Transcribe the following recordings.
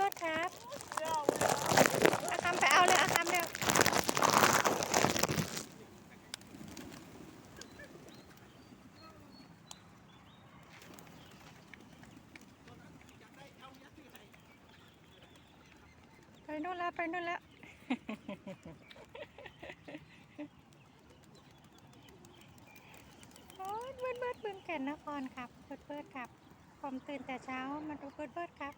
บิดครับอาคำไปเอาเลยอาคำเร็วไปนู่นแล้วไปนู่นแล้วโอ้ยเบิดเบิดบึงแก่นนครครับเบิดเบิดครับผมตื่นแต่เช้ามาดูเบิดเบิดครับ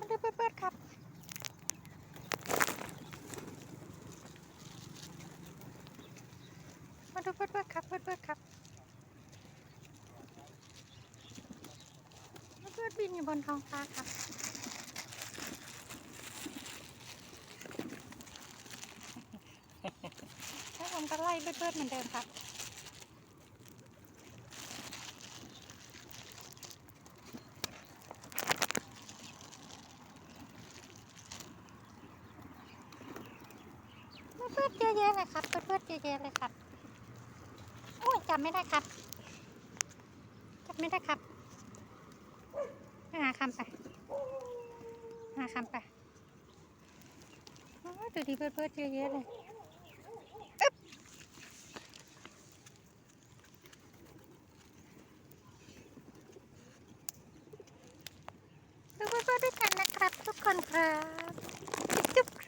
มาดูเบิดเบิดครับ มา ดูเบิดเบิดครับเบิดเบิดครับเบิดเบิดบินอยู่บนท้องฟ้าครับแล้วผมก็ไล่เบิดๆเหมือนเดิมครับเบิดๆเยอะแยเลยครับเบิดๆเยอะแยเลยครับ จำไม่ได้ครับจำไม่ได้ครับหาคำไปหาคำไปดูดีเบิดๆเยอะแยะเลยดูเพื่อนๆด้วยกันนะครับ ทุกคนครับจุ๊บ